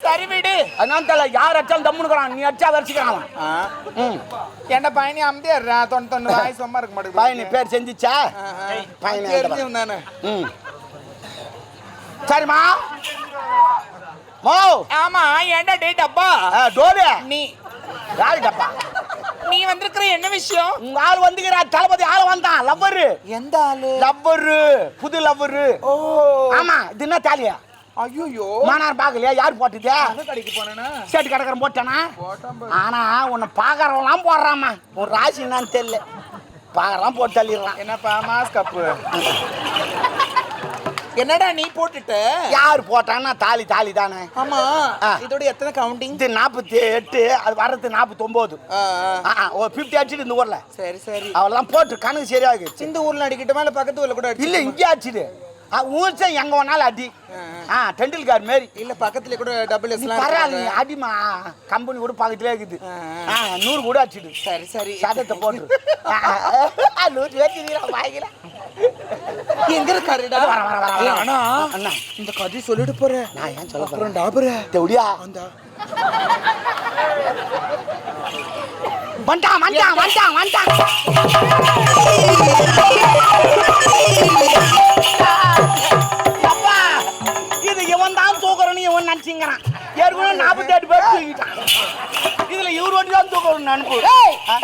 சரி விடு அதனால தெரியல யார் அடிச்சாலும் தம்முனுக்குறான் நீ அடிச்சா வரிச்சிக்கிறான் என்ன பையனி அம்தியா தொண்ணு தொண்ணு வாய் சும்மா இருக்க மாட்டேங்குது. பையனி பேர் செஞ்சிச்சா? பையனி தெரிஞ்சு தானே ம். சரிம்மா. மோ. ஆமா என்ன டேட் அப்பா ஆ, டோலு. நீ. யாருக்கப்பா நீ வந்திருக்கிற என்ன விஷயம்? உங்க ஆள் வந்துக்கிறா தளபதி ஆள் வந்தான். லவ்வரு எந்த ஆளு? லவ்வரு புது லவ்வரு ஓ. ஆமா இது என்ன தாலியா? ஐயோ மானார் பாக்கலையா? யார் போட்டுதே கடைக்கு போனேனா? சேட்டு கிடக்குறேன் போட்டானா. ஆனா உன்னை பாக்குறவங்களாம் போடுறாமா உன் ராசி என்னன்னு தெரியல. பாக்குறலாம் போட்டு தள்ளிடுறான். என்னப்பா மாஸ் கப்பு என்னடா நீ போட்டுட்ட? யார் போட்டான்னா தாலி தாலி தானே. ஆமா. இதோட எத்தனை கவுண்டிங் இது நாற்பத்தி எட்டு அது வர்றது நாற்பத்தொம்போது ஒரு ஃபிஃப்டி அடிச்சுட்டு இந்த ஊர்ல. சரி சரி. அவெல்லாம் போட்டு கணக்கு சரியாகு இந்த ஊர்ல அடிக்கட்டுமா இல்ல பக்கத்து ஊர்ல கூட இல்ல இங்கே அடிச்சுடு. ஊர்ச்சா எங்க வேணாலும் அடி. ஆ டெண்டுல்கார் மாரி. இல்ல பக்கத்துல கூட டபுள் எஸ்லாம் பரவாயில்ல. அடிமா கம்பெனி கூட பக்கத்துலேயே இருக்குது. ஆ, நூறு கூட அடிச்சுடு. சரி சரி. சதத்தை போட்டு நூறு பேர் வாங்கில எங்க இருக்காருடா வர, வர, வர, வர. ஏய், அண்ணா அண்ணா. இந்த கதை சொல்லிட்டு போறேன் நான் ஏன் சொல்ல போறேன்? டாபர தெவடியா அந்த வந்துட்டான் வந்துட்டான் வந்துட்டான் வந்துட்டான் நினைச்சுங்கிறான் ஏற்கனவே நாற்பத்தி எட்டு பேர் தூக்கிட்டான். இதுல இவர் ஒன்று தான் தூக்குறன்னு நினைப்பு.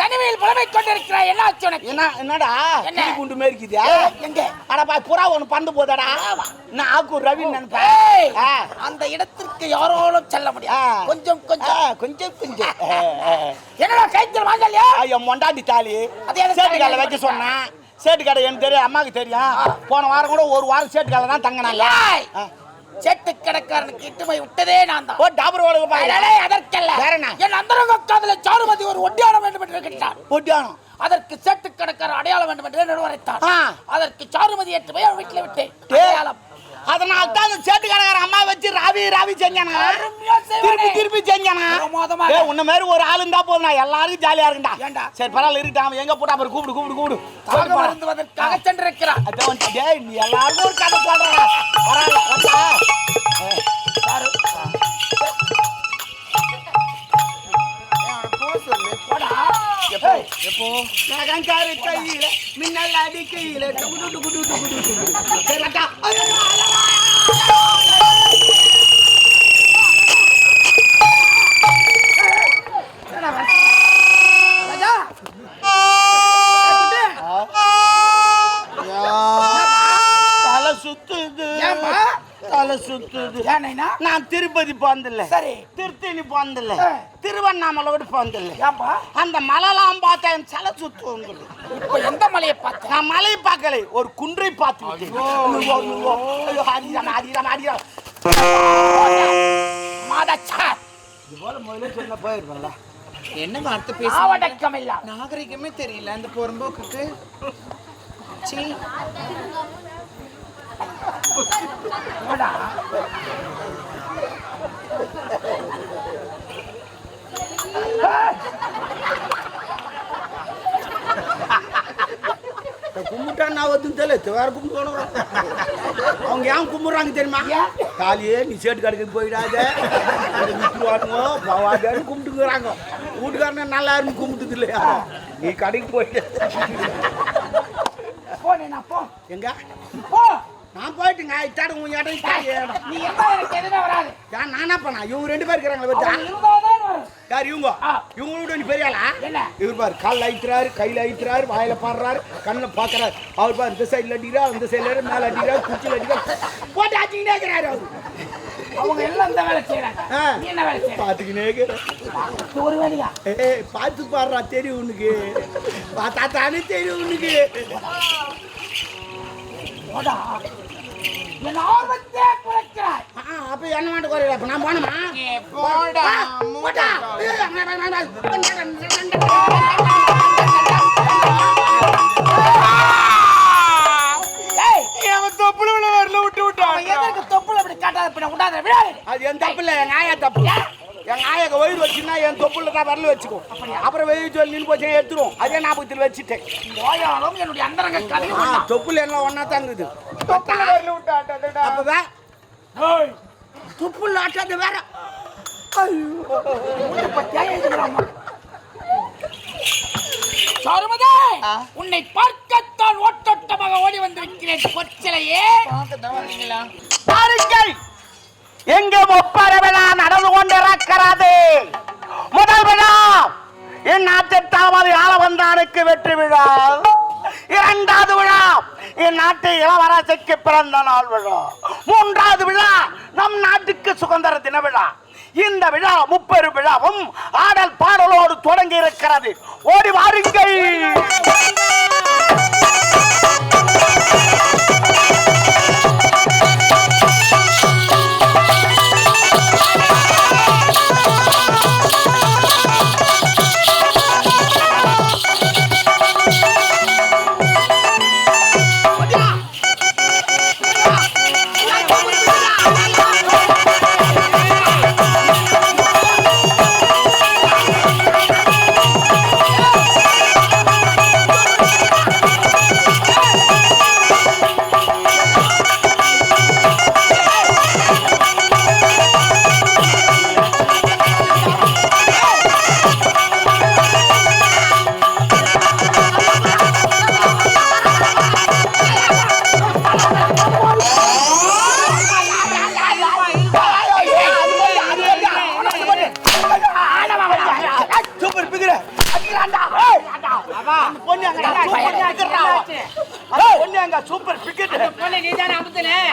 தனிமையில் புலமை கொண்டிருக்கிறாய். என்ன ஆச்சு உனக்கு? என்ன என்னடா? என்ன? குண்டு மாரி இருக்குதா எங்க? அடப்பா புறா ஒன்று பந்து போதாடா. நான் ஆக்கூர் ரவி நினைப்பேன். அந்த இடத்திற்கு யாரோலும் செல்ல ஆ. முடியாது கொஞ்சம். கொஞ்சம் கொஞ்சம். கொஞ்சம். என்னடா கைத்தல் வாங்கலையா? ஐயோ மொண்டாட்டி தாலி. அது தாலி வைக்க சொன்னேன். சேட்டு கடை எனக்கு தெரியும் அம்மாவுக்கு தெரியும். போன வாரம் கூட ஒரு வாரம் சேட்டு கடை தான் தங்கினாங்க. செட்டு கடைக்காரனுக்கு இட்டுமை விட்டதே நான் தான். ஓ டாபர் ஓடுங்க அதற்கல்ல. வேற என்ன? என் அந்தரங்க காதல சாருமதி ஒரு ஒட்டியான வேண்டும் என்று ஒட்டியானம் அதற்கு செட்டு கடைக்காரர் அடையாளம் வேண்டும் என்று நிர்வகித்தார். அதற்கு சாருமதி ஏற்று போய் வீட்டில் விட்டேன். டேய். அடையாளம். அதனால தான் அந்த சேட்டு கடைக்கார அம்மா வச்சு ராவி ராவி செஞ்சானா. திருப்பி திருப்பி செஞ்சானா. ஏய் உன்ன மாதிரி ஒரு ஆள் இருந்தா போதும் நான் எல்லாருக்கும் ஜாலியா இருக்குடா ஏன்டா? சரி பரவாயில்ல இருக்கட்டும் அவன் எங்க போட்டா அப்புறம் கூப்பிடு கூப்பிடு கூப்பிடு. வருந்துவதற்காக சென்றிருக்கிறார் அதான் டேய் நீ எல்லாருக்கும் ஒரு கதை சொல்றா பரவாயில்ல எப்போ? எப்போ நகங்காரு கையில மின்னல் அடிக்கையில டுகுடு டுகுடு டுகுடு டுகுடு. சரி வந்தா. ஐயோ, ராஜா தலை சுத்துது ஏம்மா? தலை ஏனைனா நான் திருப்பதி போனதில்ல. சரி. திருத்தணி போனதில்ல. ஆ. திருவண்ணாமலை கூட போனதில்ல. ஏன்பா? அந்த மலைலாம் பார்த்தா என் தலை சுத்து வந்துடும் இப்ப எந்த மலையை பார்த்த? நான் மலையை பார்க்கலை ஒரு குன்றை பார்த்து அடிக்கிறான், அடிக்கிறான், அடிக்கிறான். மாதச்சா. இது போல முதல்ல சொன்னா போயிருப்பேன்ல. என்ன வார்த்தை பேச ஆவடக்கம் இல்ல நாகரிகமே தெரியல அந்த பொறம்போக்குக்கு. சீ கும்பிட்டா நான் வந்து தெரியல. வேற கும்பிடுவானுங்க அவங்க ஏன் கும்பிடுறாங்க தெரியுமா? காலியே நீ சேட்டு கடைக்கு போயிடாத. அதை விட்டுருவானுங்க பவாதான்னு கும்பிட்டுக்கிறாங்க. வீட்டுக்காரன நல்லா இருந்து கும்பிட்டது இல்லையா? நீ கடைக்கு போயிட்டு போ நீ நான் போ. எங்க? போ. நான் போயிட்டுங்க இத்தாடு உன் இடம். நீ இருந்தா எனக்கு வராது. ஏன் நானா பண்ணா இவங்க ரெண்டு பேர் இருக்கிறாங்களே யார் இவங்க. இவங்களோட நீ பெரிய ஆளா? என்ன? இவர் பாரு காலில் அழிக்கிறாரு கையில் அழிக்கிறாரு வாயில பாடுறாரு கண்ணில் பார்க்கறாரு அவர் பாரு இந்த சைடில் அடிக்கிறார் அந்த சைடில் மேலே அடிக்கிறார் குச்சியில் அடிக்கிறார் போட்டு ஆச்சிக்கிட்டே இருக்கிறாரு அவர். அவங்க எல்லாம் இந்த வேலை செய்யறாங்க ஆ. நீ என்ன வேலை செய்யற பார்த்துக்கினே இருக்கிறார். இது ஒரு வேலையா? ஏய் பார்த்து பாடுறா தெரியும் உனக்கு. பார்த்தா தானே தெரியும் உனக்கு. போடா. என் ஆர்வத்தை குறைக்கிறாய் ஆ, அப்ப என்ன மாட்டு குறையில அப்ப நான் போனோமா போடா தொப்புல உள்ள வரல விட்டு விட்டான் எதற்கு தொப்புல இப்படி காட்டாத பின்ன விடாத விடாத அது என் தப்பு இல்லை ஆயா தப்பு என் ஆயாக்கு வயிறு வச்சுன்னா என் தொப்புல தான் வரல வச்சுக்கோ அப்புறம் வெயில் சொல்லி நின்று போச்சுன்னா எடுத்துரும் அதே ஞாபகத்தில் வச்சுட்டேன். ஓயாலும் என்னுடைய அந்தரங்க கதை ஆ தொப்புல எல்லாம் வரல விட்டான் அப்பதான் ஏய். துப்புல ஆட்டாது வேற. சருமதே உன்னை பார்க்கத்தான் ஓட்டோட்டமாக ஓடி வந்திருக்கிறேன் கொச்சலையே பாருங்கள். எங்கே ஒப்பர விழா நடந்து கொண்டிருக்கிறது? முதல் விழா என் நாட்டெட்டாவது ஆள வந்தானுக்கு வெற்றி விழா. இரண்டாவது விழா என் நாட்டு இளவரசிக்கு பிறந்த நாள் விழா. மூன்றாவது விழா நம் நாட்டுக்கு சுதந்திர தின விழா. இந்த விழா முப்பெரு விழாவும் ஆடல் பாடலோடு தொடங்கி இருக்கிறது. ஓடி வாருங்கள். பொண்ணு அங்க சூப்பர் பிகிட்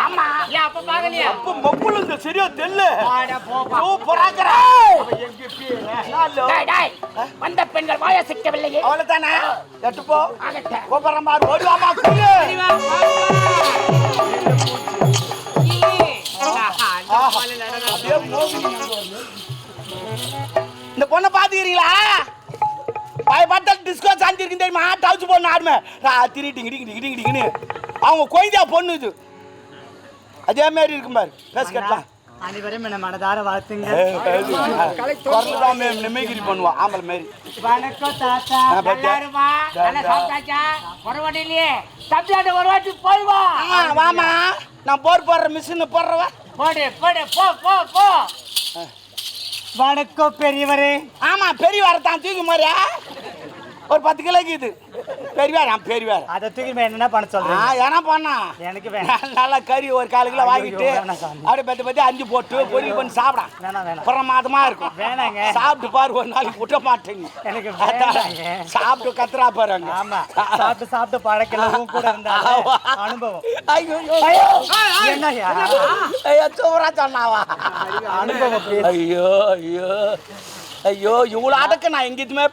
ஆமா. ஏன் அப்ப பாக்கலையா? அப்ப மொப்புல இந்த சரியா தெல்ல சூப்பரா இருக்கறா ஹலோ. டேய் டேய் வந்த பெண்கள் வாய சிக்கவில்லையே. அவ்வளவுதானே? எட்டு போ. ஆகட்ட கோபுரம் பாரு. ஓடி வாமா குரு அப்படியே போகுது. இந்த பொண்ணை பாத்துக்கிறீங்களா? பாய் பார்த்தா டிஸ்கோ சாந்தி இருக்கு தெரியுமா டவுச்சு பொண்ணு ஆடுமே. ராத்திரி அவங்க கொய்தா பொண்ணு இது. அதே மாதிரி இருக்கும் பாரு. பேஸ் கட்டலாம் அனைவரும் என மனதார வாழ்த்துங்க. தான் மிமிக்ரி ஆம்பளை மாரி. வணக்கம் தாத்தா? நல்லா இருமா நல்லா சாப்பிட்டாச்சா? ஒரு வாட்டி இல்லையே தம்பியாண்ட ஒரு வாட்டி போய் வா ஆமா வாமா. நான் போர் போடுற மிஷின் போடுறவா? போடு போடு போ போ போ. வணக்கம் பெரியவரே. ஆமா பெரிய வரத்தான் தூக்கி மாதிரியா ஒரு பத்து கிலோக்கு இது பெரியவார் ஆ பெரியவார் அதை தூக்கி நான் என்னென்ன பண்ண சொல்றேன் ஏன்னா பண்ணா? எனக்கு நல்லா கறி ஒரு கால் கிலோ வாங்கிட்டு. அப்படியே பத்து பத்து அஞ்சு போட்டு பொரியல் பண்ணி சாப்பிடான் பிரமாதமா இருக்கும். வேணாங்க. சாப்பிட்டு பாரு ஒரு நாளைக்கு விட்ட மாட்டேங்க. எனக்கு. சாப்பிட்டு கத்துறா பாருங்க ஆமா. சாப்பிட்டு சாப்பிட்டு பழக்கல உன் கூட இருந்தால அனுபவம். ஐயோ சூப்பரா சொன்னாவா? அனுபவம். ஐயோ ஐயோ. ஐயோ இவ்வளோ அடக்க நான் எங்கேயுமே